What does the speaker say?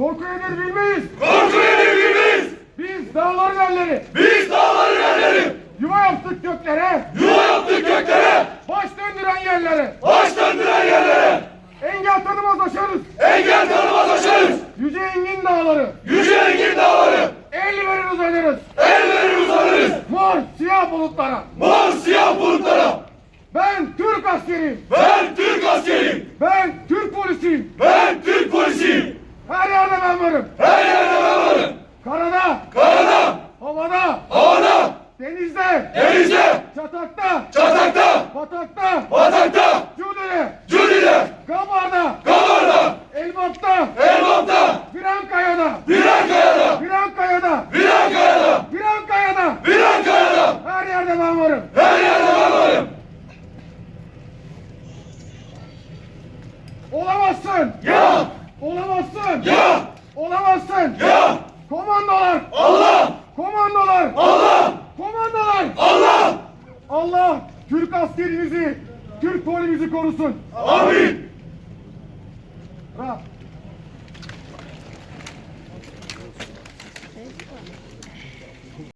Korku nedir bilmeyiz. Korku nedir bilmeyiz. Biz dağların erleri. Biz dağların erleri. Yuva yaptık göklere. Yuva yaptık göklere. Baş döndüren yerlere. Baş döndüren yerlere. Engel tanımaz aşarız. Engel tanımaz aşarız. Yüce engin dağları. Yüce engin dağları. El verir uzanırız. El verir uzanırız. Mor siyah bulutlara. Mor siyah bulutlara. Ben Türk askeriyim. Ben Türk askeriyim. Ben Türk polisiyim. Ben. Her yerde ben varım. Her yerde ben varım. Karada, Karada, havada, havada, denizde, denizde, çatakta, çatakta, batakta, batakta, Cudele, Cüdide, Gabar'da, Kabarda, Elbap'ta, Elbap'ta, Virankaya'da, Virankaya'da, Virankaya'da, Virankaya'da, Virankaya'da. Virankaya'da. Her yerde ben varım. Her yerde ben varım. Olamazsın. ya, Olamazsın. ya. Komandolar. Allah, Komandolar. Allah, Komandolar. Allah. Allah Türk askerimizi, Türk polimizi korusun. Amin. Ra.